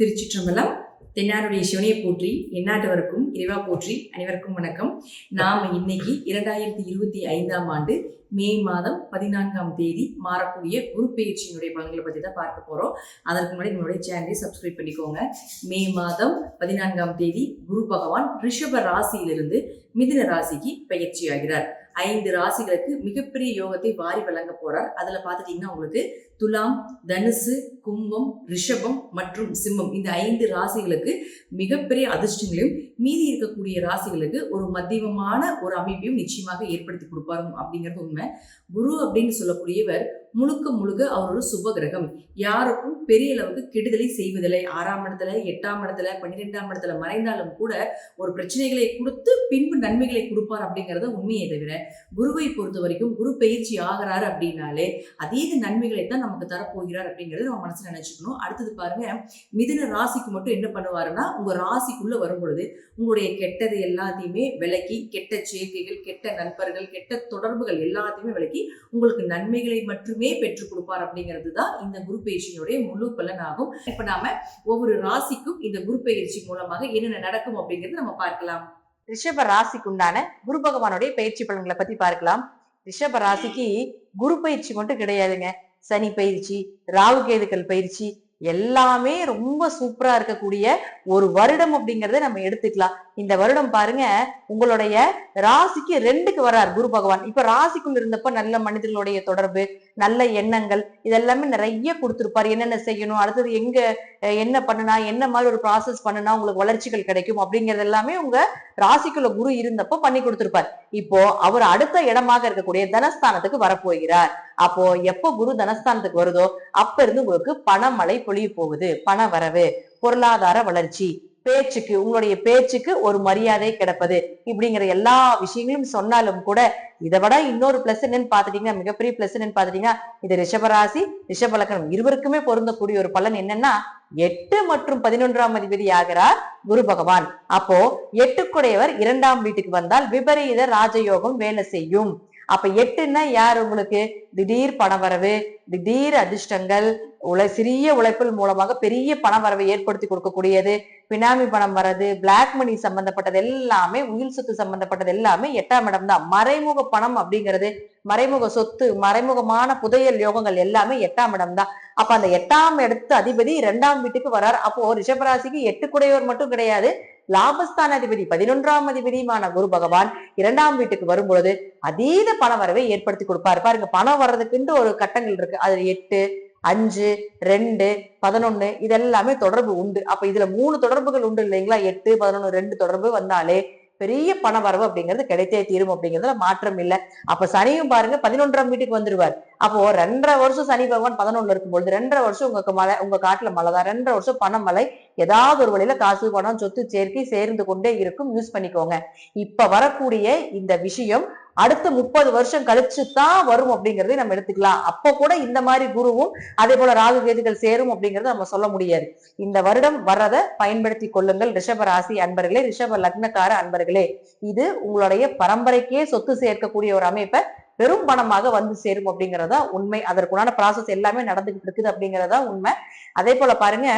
திருச்சிற்றம்பலம் தென்னாருடைய சிவனையை போற்றி எந்நாட்டவருக்கும் இறைவா போற்றி அனைவருக்கும் வணக்கம். நாம் இன்னைக்கு இரண்டாயிரத்தி இருபத்தி ஐந்தாம் ஆண்டு மே மாதம் பதினான்காம் தேதி மாறக்கூடிய குரு பயிற்சியினுடைய பலன்களை பற்றி தான் பார்க்க போகிறோம் அதற்கு முன்னாடி நம்மளுடைய சேனலை சப்ஸ்கிரைப் பண்ணிக்கோங்க. மே மாதம் பதினான்காம் தேதி குரு பகவான் ரிஷப ராசியிலிருந்து மிதுன ராசிக்கு பயிற்சி ஆகிறார். ஐந்து ராசிகளுக்கு மிகப்பெரிய யோகத்தை வாரி வழங்க போறார். அதுல பார்த்துட்டீங்கன்னா உங்களுக்கு துலாம் தனுசு கும்பம் ரிஷபம் மற்றும் சிம்மம் இந்த ஐந்து ராசிகளுக்கு மிகப்பெரிய அதிர்ஷ்டங்களையும் மீதி இருக்கக்கூடிய ராசிகளுக்கு ஒரு மத்தியமமான ஒரு அமைப்பையும் நிச்சயமாக ஏற்படுத்தி கொடுப்பாரு அப்படிங்கிறது உண்மை. குரு அப்படின்னு சொல்லக்கூடியவர் முழுக்க முழுக்க அவர் ஒரு சுப கிரகம் யாருக்கும் பெரிய அளவுக்கு கெடுதலை செய்வதில்லை. ஆறாம் இடத்துல எட்டாம் இடத்துல பன்னிரெண்டாம் இடத்துல மறைந்தாலும் கூட ஒரு பிரச்சனைகளை கொடுத்து பின்பு நன்மைகளை கொடுப்பார் அப்படிங்கிறத உண்மையை தவிர குருவை பொறுத்த வரைக்கும் குரு பயிற்சி ஆகிறாரு அப்படின்னாலே அதீத நன்மைகளை தான் நமக்கு தரப்போகிறார் அப்படிங்கிறது நம்ம மனசில் நினைச்சுக்கணும். அடுத்தது பாருங்க மிதுன ராசிக்கு மட்டும் என்ன பண்ணுவாருன்னா உங்க ராசிக்குள்ள வரும் பொழுது உங்களுடைய கெட்டது எல்லாத்தையுமே விலக்கி கெட்ட சேர்க்கைகள் கெட்ட நண்பர்கள் கெட்ட தொடர்புகள் எல்லாத்தையுமே விலக்கி உங்களுக்கு நன்மைகளை மட்டுமே பெற்றுக் கொடுப்பார் அப்படிங்கிறது தான் இந்த குரு பயிற்சியினுடைய முழு பலன் ஆகும் இப்ப நாம ஒவ்வொரு ராசிக்கும் இந்த குரு பயிற்சி மூலமாக என்னென்ன நடக்கும் அப்படிங்கறது நம்ம பார்க்கலாம். ரிஷப ராசிக்கு உண்டான குரு பகவானுடைய பயிற்சி பலன்களை பத்தி பார்க்கலாம். ரிஷப ராசிக்கு குரு பயிற்சி மட்டும் கிடையாதுங்க. சனி பயிற்சி ராகு கேதுக்கள் பயிற்சி எல்லாமே ரொம்ப சூப்பரா இருக்கக்கூடிய ஒரு வருடம் அப்படிங்கறத நம்ம எடுத்துக்கலாம். இந்த வருடம் பாருங்க உங்களுடைய ராசிக்கு ரெண்டுக்கு வர்றார் குரு பகவான். இப்ப ராசிக்குள் இருந்தப்ப நல்ல மனிதர்களுடைய தொடர்பு நல்ல எண்ணங்கள் இதெல்லாமே நிறைய கொடுத்துருப்பாரு. என்னென்ன செய்யணும் அடுத்தது எங்க என்ன பண்ணுனா என்ன மாதிரி ஒரு ப்ராசஸ் பண்ணுனா உங்களுக்கு வளர்ச்சிகள் கிடைக்கும் அப்படிங்கறது எல்லாமே உங்க ராசிக்குள்ள குரு இருந்தப்போ பண்ணி கொடுத்திருப்பார். இப்போ அவர் அடுத்த இடமாக இருக்கக்கூடிய தனஸ்தானத்துக்கு வரப்போகிறார். அப்போ எப்போ குரு தனஸ்தானத்துக்கு வருதோ அப்ப இருந்து உங்களுக்கு பணமழை பொழிய போகுது. பண வரவு பொருளாதார வளர்ச்சி பேச்சுக்கு உங்களுடைய பேச்சுக்கு ஒரு மரியாதை கிடைப்பது. இப்படிங்கிற எல்லா விஷயங்களும் சொன்னாலும் கூட இதை விட இன்னொரு பிளஸ் என்னன்னு பாத்துட்டீங்கன்னா மிகப்பெரிய பிளஸ் என்னன்னு பாத்துட்டீங்கன்னா இது ரிஷபராசி ரிஷபலக்கணம். இருவருக்குமே பொருந்தக்கூடிய ஒரு பலன் என்னன்னா எட்டு மற்றும் பதினொன்றாம் அதிபதி ஆகிறார் குரு பகவான். அப்போ எட்டுக்குடையவர் இரண்டாம் வீட்டுக்கு வந்தால் விபரீத ராஜயோகம் வேலை செய்யும். அப்ப எட்டுன்னா யார் உங்களுக்கு? திடீர் பணவரவு திடீர் அதிர்ஷ்டங்கள் உழை சிறிய உழைப்பில் மூலமாக பெரிய பண வரவை ஏற்படுத்தி கொடுக்கக்கூடியது. பினாமி பணம் வர்றது பிளாக் மணி சம்பந்தப்பட்டது எல்லாமே உயில் சொத்து சம்பந்தப்பட்டது எல்லாமே எட்டாம் இடம் தான். மறைமுக பணம் அப்படிங்கிறது மறைமுக சொத்து மறைமுகமான புதையல் யோகங்கள் எல்லாமே எட்டாம் இடம் தான். அப்ப அந்த எட்டாம் இடத்து அதிபதி இரண்டாம் வீட்டுக்கு வரார் அப்போ ரிஷபராசிக்கு எட்டு குடையோர் மட்டும் கிடையாது. லாபஸ்தான அதிபதி பதினொன்றாம் அதிபதியுமான குரு பகவான் இரண்டாம் வீட்டுக்கு வரும்பொழுது அதீத பண வரவை ஏற்படுத்தி கொடுப்பாரு. பாருங்க பணம் வர்றதுக்குன்ட்டு ஒரு கட்டங்கள் இருக்கு. அது எட்டு அஞ்சு ரெண்டு பதினொன்னு இதெல்லாமே தொடர்பு உண்டு. அப்ப இதுல மூணு தொடர்புகள் உண்டு இல்லைங்களா? எட்டு பதினொன்னு ரெண்டு தொடர்பு வந்தாலே பெரிய பண வரவு அப்படிங்கிறது கிடைத்தே தீரும் அப்படிங்கிறதுல மாற்றம் இல்லை. அப்ப சனியும் பாருங்க பதினொன்றாம் வீட்டுக்கு வந்துருவார். அப்போ ரெண்டரை வருஷம் சனி பகவான் பதினொன்னுல இருக்கும்பொழுது ரெண்டரை வருஷம் உங்க மலை உங்க காட்டுல மழை தான். ரெண்டரை வருஷம் பண மலை ஏதாவது ஒரு வழியில காசு பணம் சொத்து சேர்க்கை சேர்ந்து கொண்டே இருக்கும். யூஸ் பண்ணிக்கோங்க. இப்ப வரக்கூடிய இந்த விஷயம் அடுத்து முப்பது வருஷம் கழிச்சு தான் வரும் அப்படிங்கறதை நம்ம எடுத்துக்கலாம். அப்ப கூட இந்த மாதிரி குருவும் அதே போல ராகு கேதுகள் சேரும் அப்படிங்கறத நம்ம சொல்ல முடியாது. இந்த வருடம் வர்றதை பயன்படுத்தி கொள்ளுங்கள். ரிஷப ராசி அன்பர்களே ரிஷப லக்னக்கார அன்பர்களே. இது உங்களுடைய பரம்பரைக்கே சொத்து சேர்க்கக்கூடிய ஒரு அமைப்பை பெரும் பணமாக வந்து சேரும் அப்படிங்கறதா உண்மை. அதற்குண்டான ப்ராசஸ் எல்லாமே நடந்துகிட்டு இருக்குது அப்படிங்கறதா உண்மை. அதே போல பாருங்க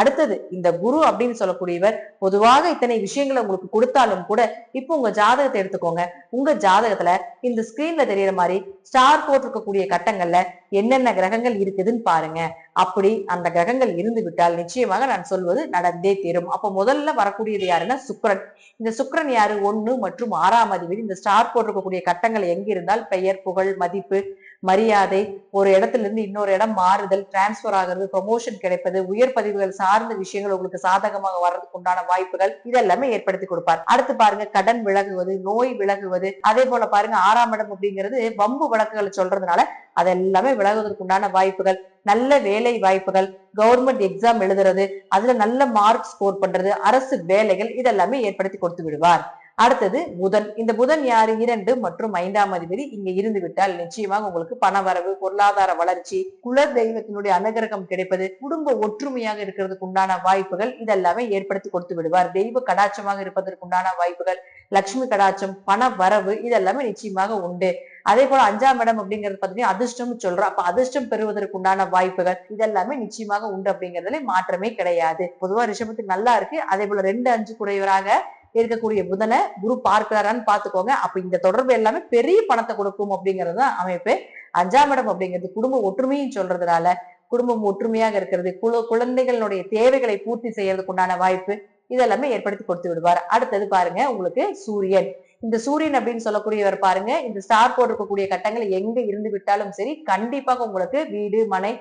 அடுத்தது இந்த குரு அப்படின்னு சொல்லக்கூடியவர் பொதுவாக இத்தனை விஷயங்களை உங்களுக்கு கொடுத்தாலும் கூட இப்போ உங்க ஜாதகத்தை எடுத்துக்கோங்க. உங்க ஜாதகத்துல இந்த ஸ்கிரீன்ல தெரியற மாதிரி ஸ்டார் போட்டிருக்கக்கூடிய கட்டங்கள்ல என்னென்ன கிரகங்கள் இருக்குதுன்னு பாருங்க. அப்படி அந்த கிரகங்கள் இருந்து விட்டால் நிச்சயமாக நான் சொல்வது நடந்தே தீரும். அப்ப முதல்ல வரக்கூடியது யாருன்னா சுக்ரன் இந்த சுக்ரன் யாரு? ஒன்னு மற்றும் ஆறாம் அதிபதி. இந்த ஸ்டார் போட்டிருக்கக்கூடிய கட்டங்கள் எங்க இருந்தால் பெயர் புகழ் மதிப்பு மரியாதை ஒரு இடத்துல இருந்து இன்னொரு இடம் மாறுதல் டிரான்ஸ்பர் ஆகிறது ப்ரொமோஷன் கிடைப்பது உயர் பதிவுகள் சார்ந்த விஷயங்கள் உங்களுக்கு சாதகமாக வர்றதுக்கு உண்டான வாய்ப்புகள் இதெல்லாமே ஏற்படுத்தி கொடுப்பார். அடுத்து பாருங்க கடன் விலகுவது நோய் விலகுவது அதே போல பாருங்க ஆறாம் இடம் அப்படிங்கிறது வம்பு வழக்குகளை சொல்றதுனால அதெல்லாமே விலகுவதற்கு உண்டான வாய்ப்புகள் நல்ல வேலை வாய்ப்புகள் கவர்மெண்ட் எக்ஸாம் எழுதுறது அதுல நல்ல மார்க் ஸ்கோர் பண்றது அரசு வேலைகள் இதெல்லாமே ஏற்படுத்தி கொடுத்து விடுவார். அடுத்தது புதன். இந்த புதன் யாரு? இரண்டு மற்றும் ஐந்தாம் அதிபதி இங்க இருந்து விட்டால் நிச்சயமாக உங்களுக்கு பண வரவு பொருளாதார வளர்ச்சி குல தெய்வத்தினுடைய அனுகிரகம் கிடைப்பது குடும்ப ஒற்றுமையாக இருக்கிறதுக்கு உண்டான வாய்ப்புகள் இதெல்லாமே ஏற்படுத்தி கொடுத்து விடுவார். தெய்வ கடாட்சமாக இருப்பதற்கு உண்டான வாய்ப்புகள் லட்சுமி கடாட்சம் பண வரவு இதெல்லாமே நிச்சயமாக உண்டு. அதே போல அஞ்சாம் இடம் அப்படிங்கிறது பாத்தீங்கன்னா அதிர்ஷ்டம் சொல்றோம். அப்ப அதிர்ஷ்டம் பெறுவதற்கு உண்டான வாய்ப்புகள் இதெல்லாமே நிச்சயமாக உண்டு அப்படிங்கறதுல மாற்றமே கிடையாது. பொதுவா ரிஷபத்துக்கு நல்லா இருக்கு. அதே போல ரெண்டு அஞ்சு குறைவராக இருக்கக்கூடிய புதனை குரு பார்க்கிறாரான்னு பாத்துக்கோங்க அப்ப இந்த தொடர்பு எல்லாமே பெரிய பணத்தை கொடுக்கும் அப்படிங்கிறது தான் அமைப்பு. அஞ்சாம் இடம் அப்படிங்கிறது குடும்ப ஒற்றுமையும் சொல்றதுனால குடும்பம் ஒற்றுமையாக இருக்கிறது குழு குழந்தைகளுடைய தேவைகளை பூர்த்தி செய்யறதுக்கு உண்டான வாய்ப்பு இதெல்லாமே ஏற்படுத்தி கொடுத்து விடுவார். அடுத்தது பாருங்க உங்களுக்கு சூரியன். இந்த சூரியன் அப்படின்னு சொல்லக்கூடியவர் பாருங்க இந்த ஸ்டார் போட்டிருக்கக்கூடிய கட்டங்கள் எங்க இருந்து விட்டாலும் சரி கண்டிப்பாக உங்களுக்கு வீடு மனை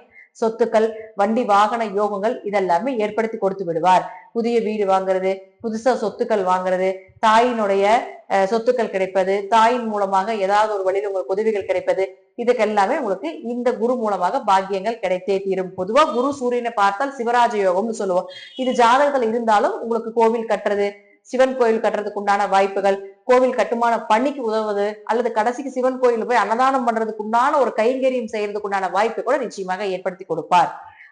சொத்துக்கள் வண்டி வாகன யோகங்கள் இதெல்லாமே ஏற்படுத்தி கொடுத்து விடுவார். புதிய வீடு வாங்குறது புதுசா சொத்துக்கள் வாங்குறது தாயினுடைய சொத்துக்கள் கிடைப்பது தாயின் மூலமாக ஏதாவது ஒரு வழியில் உங்களுக்கு உதவிகள் கிடைப்பது இதுக்கு எல்லாமே உங்களுக்கு இந்த குரு மூலமாக பாக்கியங்கள் கிடைத்தே தீரும். பொதுவா குரு சூரியனை பார்த்தால் சிவராஜ யோகம்னு சொல்லுவோம். இது ஜாதகத்துல இருந்தாலும் உங்களுக்கு கோவில் கட்டுறது சிவன் கோயில் கட்டுறதுக்கு உண்டான வாய்ப்புகள் கோவில் கட்டுமான பணிக்கு உதவுவது அல்லது கடைசிக்கு சிவன் கோயில் போய் அன்னதானம் பண்றதுக்கு உண்டான ஒரு கைங்கரியம் செய்யறதுக்கு உண்டான வாய்ப்பை கூட நிச்சயமாக ஏற்படுத்தி கொடுப்பார்.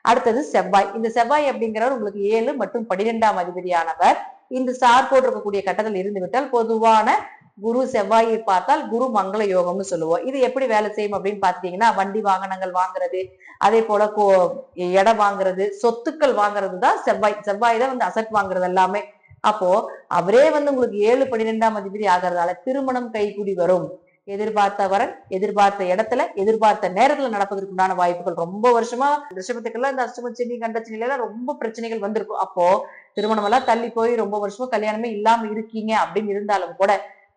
அடுத்தது செவ்வாய். இந்த செவ்வாய் அப்படிங்கிறவர் உங்களுக்கு ஏழு மற்றும் பன்னிரெண்டாம் அதிபதியானவர். இந்த ஸ்டார் போட்டிருக்கக்கூடிய கட்டத்தில் இருந்து விட்டால் பொதுவான குரு செவ்வாயை பார்த்தால் குரு மங்கள யோகம்னு சொல்லுவோம். இது எப்படி வேலை செய்யும் அப்படின்னு பாத்தீங்கன்னா வண்டி வாகனங்கள் வாங்குறது அதே போல கோ இடம் வாங்குறது சொத்துக்கள் வாங்குறது தான் செவ்வாய். செவ்வாய் தான் வந்து அசட் வாங்குறது எல்லாமே. அப்போ அவரே வந்து உங்களுக்கு ஏழு பன்னிரெண்டாம் அதிபதி ஆகிறதால திருமணம் கைகூடி வரும். எதிர்பார்த்த வரன் எதிர்பார்த்த இடத்துல எதிர்பார்த்த நேரத்துல நடப்பதற்குண்டான வாய்ப்புகள் ரொம்ப வருஷமா ரிஷபத்துக்கெல்லாம் இந்த அஷ்டம சென்னி கண்டச்சனில எல்லாம் ரொம்ப பிரச்சனைகள் வந்திருக்கும். அப்போ திருமணம் எல்லாம் தள்ளி போய் ரொம்ப வருஷமா கல்யாணமே இல்லாம இருக்கீங்க அப்படின்னு இருந்தாலும் கூட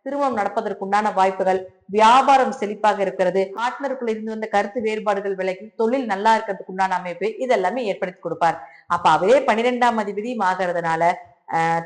திருமணம் நடப்பதற்குண்டான வாய்ப்புகள் வியாபாரம் செழிப்பாக இருக்கிறது பார்ட்னருக்குள்ள இருந்து வந்த கருத்து வேறுபாடுகள் விலகி தொழில் நல்லா இருக்கிறதுக்கு உண்டான அமைப்பு இதெல்லாமே ஏற்படுத்தி கொடுப்பார். அப்ப அவரே பன்னிரெண்டாம் அதிபதியும் ஆகிறதுனால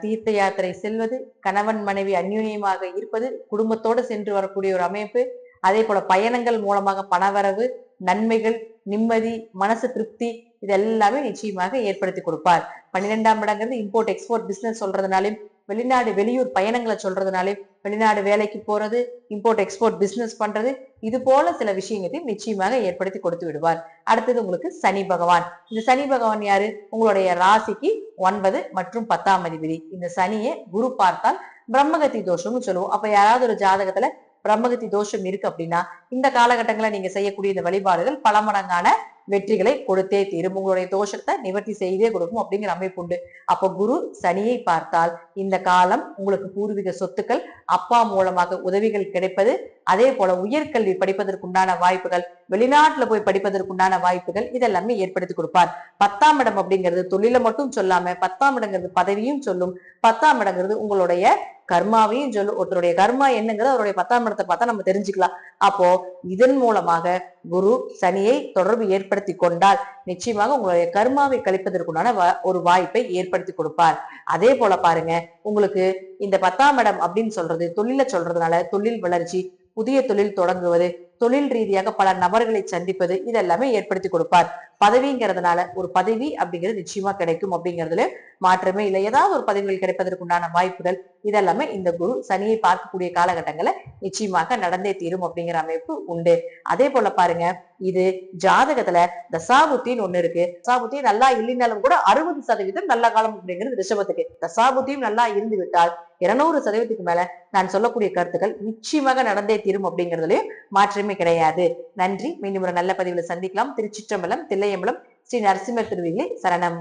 தீர்த்த யாத்திரை செல்வது கணவன் மனைவி அந்யுன்யமாக இருப்பது குடும்பத்தோடு சென்று வரக்கூடிய ஒரு அமைப்பு. அதே போல பயணங்கள் மூலமாக பணவரவு நன்மைகள் நிம்மதி மனசு திருப்தி இது எல்லாமே நிச்சயமாக ஏற்படுத்தி கொடுப்பார். பன்னிரெண்டாம் இடங்கிறது இம்போர்ட் எக்ஸ்போர்ட் பிசினஸ் சொல்றதுனாலும் வெளிநாடு வெளியூர் பயணங்களை சொல்றதுனாலே வெளிநாடு வேலைக்கு போறது இம்போர்ட் எக்ஸ்போர்ட் பிசினஸ் பண்றது இது போல சில விஷயங்களையும் நிச்சயமாக ஏற்படுத்தி கொடுத்து விடுவார். அடுத்தது உங்களுக்கு சனி பகவான். இந்த சனி பகவான் யாரு? உங்களுடைய ராசிக்கு ஒன்பது மற்றும் பத்தாம் அதிபதி. இந்த சனியை குரு பார்த்தால் பிரம்மகத்தி தோஷம்னு சொல்லுவோம். அப்ப யாராவது ஒரு ஜாதகத்துல பிரம்மகத்தி தோஷம் இருக்கு அப்படின்னா இந்த காலகட்டங்களை நீங்க செய்யக்கூடிய இந்த வழிபாடுகள் பல மடங்கான வெற்றிகளை கொடுத்தே தீரும். உங்களுடைய தோஷத்தை நிவர்த்தி செய்தே கொடுக்கும் அப்படிங்கிற அமைப்பு உண்டு. அப்போ குரு சனியை பார்த்தால் இந்த காலம் உங்களுக்கு பூர்வீக சொத்துக்கள் அப்பா மூலமாக உதவிகள் கிடைப்பது அதே போல உயர்கல்வி படிப்பதற்குண்டான வாய்ப்புகள் வெளிநாட்டுல போய் படிப்பதற்குண்டான வாய்ப்புகள் இதெல்லாமே ஏற்படுத்தி கொடுப்பார். பத்தாம் இடம் அப்படிங்கிறது தொழிலை மட்டும் சொல்லாம பத்தாம் இடங்கிறது பதவியும் சொல்லும். பத்தாம் இடங்கிறது உங்களுடைய கர்மாவையும் சொல்லும். ஒருத்தருடைய கர்மா என்னங்கிறது அவருடைய பத்தாம் இடத்தை பார்த்தா நம்ம தெரிஞ்சுக்கலாம். அப்போ இதன் மூலமாக குரு சனியை தொடர்பு ஏற்படுத்தி கொண்டால் நிச்சயமாக உங்களுடைய கர்மாவை கழிப்பதற்குண்டான வா- ஒரு வாய்ப்பை ஏற்படுத்தி கொடுப்பார். அதே போல பாருங்க உங்களுக்கு இந்த பத்தாம் இடம் அப்படின்னு சொல்றது தொழில சொல்றதுனால தொழில் வளர்ச்சி புதிய தொழில் தொடங்குவது தொழில் ரீதியாக பல நபர்களை சந்திப்பது இதெல்லாமே ஏற்படுத்தி கொடுப்பார். பதவிங்கிறதுனால ஒரு பதவி அப்படிங்கிறது நிச்சயமா கிடைக்கும் அப்படிங்கிறதுல மாற்றமே இல்லை. ஏதாவது ஒரு பதவிகள் கிடைப்பதற்குண்டான வாய்ப்புகள் இதெல்லாமே இந்த குரு சனியை பார்க்கக்கூடிய காலகட்டங்களை நிச்சயமாக நடந்தே தீரும் அப்படிங்கிற அமைப்பு உண்டு. அதே போல பாருங்க இது ஜாதகத்துல தசாபுத்தின்னு ஒண்ணு இருக்கு. தசாபுத்தி நல்லா இல்லைனாலும் கூட அறுபது சதவீதம் நல்ல காலம் அப்படிங்கிறது ரிஷபத்துக்கு. தசாபுத்தியும் நல்லா இருந்து விட்டால் இருநூறு சதவீதத்துக்கு மேல நான் சொல்லக்கூடிய கருத்துக்கள் நிச்சயமாக நடந்தே தீரும் அப்படிங்கிறதுலயும் மாற்றமே கிடையாது. நன்றி. மீண்டும் ஒரு நல்ல பதிவுல சந்திக்கலாம். திருச்சிற்றம்பலம் தில்லையம்பலம் ஸ்ரீ நரசிம்மர் திருவிழி சரணம்.